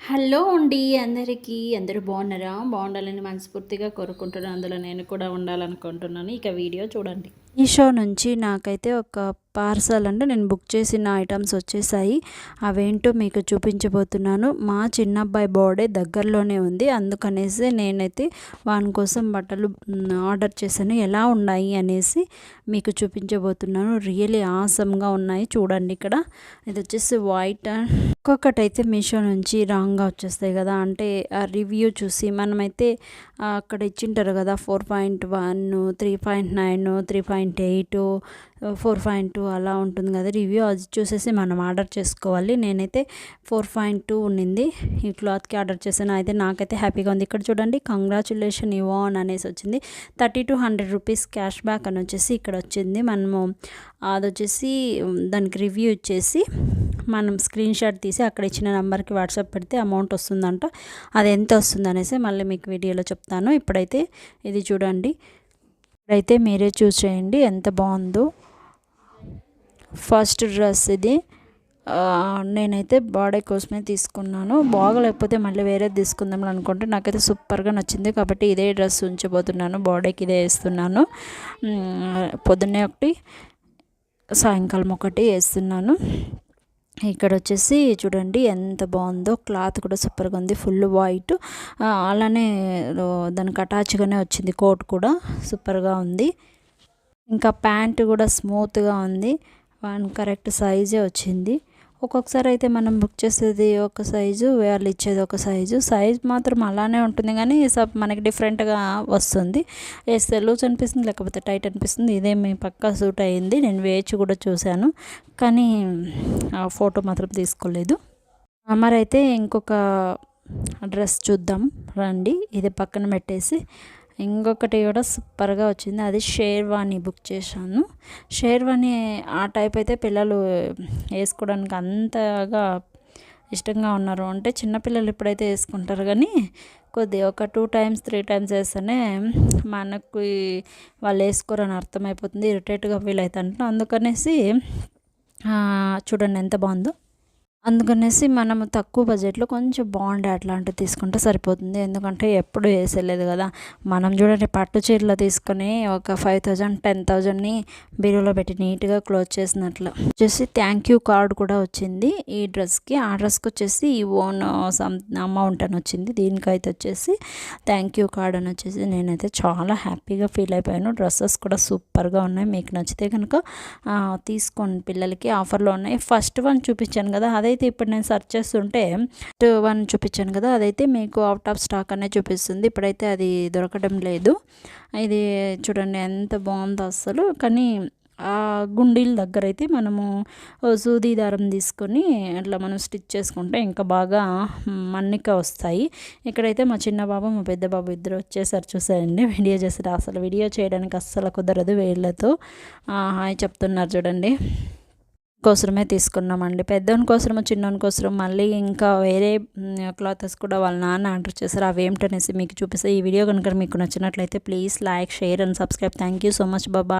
Hello అండి అందరికీ. అందరూ బాగున్నారా? బాగుండాలని మనస్ఫూర్తిగా కోరుకుంటున్నాను. అందులో నేను కూడా ఉండాలనుకుంటున్నాను. ఇక వీడియో చూడండి. మీషో నుంచి నాకైతే ఒక పార్సల్ అంటే నేను బుక్ చేసిన ఐటమ్స్ వచ్చేసాయి. అవేంటో మీకు చూపించబోతున్నాను. మా చిన్నబ్బాయి బర్త్డే దగ్గరలోనే ఉంది. అందుకనేసి నేనైతే వాని కోసం బట్టలు ఆర్డర్ చేశాను. ఎలా ఉన్నాయి అనేసి మీకు చూపించబోతున్నాను. రియలీ ఆసమ్గా ఉన్నాయి. చూడండి ఇక్కడ. ఇది వచ్చేసి వైట్ ఒక్కొక్కటి అయితే మీషో నుంచి రాంగ్గా వచ్చేస్తాయి కదా. అంటే ఆ రివ్యూ చూసి మనమైతే అక్కడ ఇచ్చింటారు కదా four point one three point nine three point eight four point two అలా ఉంటుంది కదా. రివ్యూ అది చూసేసి మనం ఆర్డర్ చేసుకోవాలి. నేనైతే ఫోర్ పాయింట్ టూ ఉండింది ఈ క్లాత్కి ఆర్డర్ చేశాను. అయితే నాకైతే హ్యాపీగా ఉంది. ఇక్కడ చూడండి కంగ్రాచులేషన్ ఇవాన్ అనేసి వచ్చింది. Thirty two hundred rupees cash back అని వచ్చేసి ఇక్కడ వచ్చింది. మనము అది వచ్చేసి దానికి రివ్యూ ఇచ్చేసి మనం స్క్రీన్ షాట్ తీసి అక్కడ ఇచ్చిన నెంబర్కి వాట్సాప్ పెడితే అమౌంట్ వస్తుందంట. అది ఎంత వస్తుంది అనేసి మళ్ళీ మీకు వీడియోలో చెప్తాను. ఇప్పుడైతే ఇది చూడండి. అయితే మీరే చూస్ చేయండి ఎంత బాగుందో. ఫస్ట్ డ్రెస్ ఇది. నేనైతే బాడీ కోసమే తీసుకున్నాను. బాగలేకపోతే మళ్ళీ వేరే తీసుకుందాం అనుకుంటే నాకైతే సూపర్గా నచ్చింది. కాబట్టి ఇదే డ్రెస్ ఉంచబోతున్నాను. బాడీకి ఇదే వేస్తున్నాను. పొద్దున్నే ఒకటి సాయంకాలం ఒకటి వేస్తున్నాను. ఇక్కడ వచ్చేసి చూడండి ఎంత బాగుందో క్లాత్ కూడా సూపర్గా ఉంది ఫుల్ వైట్. అలానే దానికి అటాచ్గానే వచ్చింది కోట్ కూడా సూపర్గా ఉంది. ఇంకా ప్యాంటు కూడా స్మూత్గా ఉంది. వన్ కరెక్ట్ సైజే వచ్చింది. ఒక్కొక్కసారి అయితే మనం బుక్ చేసేది ఒక సైజు వాళ్ళు ఇచ్చేది ఒక సైజు. సైజ్ మాత్రం అలానే ఉంటుంది కానీ సబ్ మనకి డిఫరెంట్గా వస్తుంది. వేస్తే లూజ్ అనిపిస్తుంది లేకపోతే టైట్ అనిపిస్తుంది. ఇదే మీ పక్కా సూట్ అయింది. నేను వేచి కూడా చూశాను. కానీ ఆ ఫోటో మాత్రం తీసుకోలేదు. మరి అయితే ఇంకొక డ్రెస్ చూద్దాం. రండి. ఇది పక్కన పెట్టేసి ఇంకొకటి కూడా సూపర్గా వచ్చింది. అది షేర్వాణి బుక్ చేశాను. షేర్వాణి ఆ టైప్ అయితే పిల్లలు వేసుకోవడానికి అంతగా ఇష్టంగా ఉన్నారు. అంటే చిన్నపిల్లలు ఇప్పుడైతే వేసుకుంటారు కానీ కొద్దిగా ఒక టూ టైమ్స్ త్రీ టైమ్స్ వేస్తేనే మనకు వాళ్ళు వేసుకోరని అర్థమైపోతుంది. ఇరిటేట్గా ఫీల్ అవుతుంటాం అందుకనేసి చూడండి ఎంత బాగుందో. అందుకనేసి మనము తక్కువ బడ్జెట్లో కొంచెం బాగుండే అట్లాంటివి తీసుకుంటే సరిపోతుంది. ఎందుకంటే ఎప్పుడు వేసేలేదు కదా. మనం చూడండి పట్టు చీరలో తీసుకొని ఒక ఫైవ్ థౌజండ్ టెన్ థౌజండ్ని బీరులో పెట్టి నీట్గా క్లోజ్ చేసినట్లు. వచ్చేసి థ్యాంక్ యూ కార్డ్ కూడా వచ్చింది. ఈ డ్రెస్కి ఆ డ్రెస్కి వచ్చేసి ఈ ఓన్ సమ్ అమౌంట్ అని వచ్చింది. దీనికైతే వచ్చేసి థ్యాంక్ యూ కార్డ్ అని వచ్చేసి నేనైతే చాలా హ్యాపీగా ఫీల్ అయిపోయాను. డ్రెస్సెస్ కూడా సూపర్గా ఉన్నాయి. మీకు నచ్చితే కనుక తీసుకోండి. పిల్లలకి ఆఫర్లో ఉన్నాయి. ఫస్ట్ వన్ చూపించాను కదా అదే అదైతే ఇప్పుడు నేను సర్చ్ చేస్తుంటే వన్ చూపించాను కదా అదైతే మీకు అవుట్ ఆఫ్ స్టాక్ అనే చూపిస్తుంది. ఇప్పుడైతే అది దొరకడం లేదు. ఇది చూడండి ఎంత బాగుందో అసలు కానీ ఆ గుండీల దగ్గర అయితే మనము సూది దారం తీసుకొని అట్లా మనం స్టిచ్ చేసుకుంటే ఇంకా బాగా మన్నిక వస్తాయి. ఇక్కడైతే మా చిన్న బాబు మా పెద్ద బాబు ఇద్దరు వచ్చేసారు చూసారండి వీడియో చేసారు అసలు వీడియో చేయడానికి అస్సలు కుదరదు వేళ్ళతో. హాయ్ చెప్తున్నారు చూడండి. కోసమే తీసుకున్నామండి. పెద్దోని కోసం చిన్నోని కోసరం మళ్ళీ ఇంకా వేరే క్లాత్స్ కూడా వాళ్ళ నాన్న ఆర్డర్ చేశారు. అవి ఏమిటనేసి మీకు చూపిస్తే. ఈ వీడియో కనుక మీకు నచ్చినట్లయితే please like share and subscribe. Thank you so much. Baba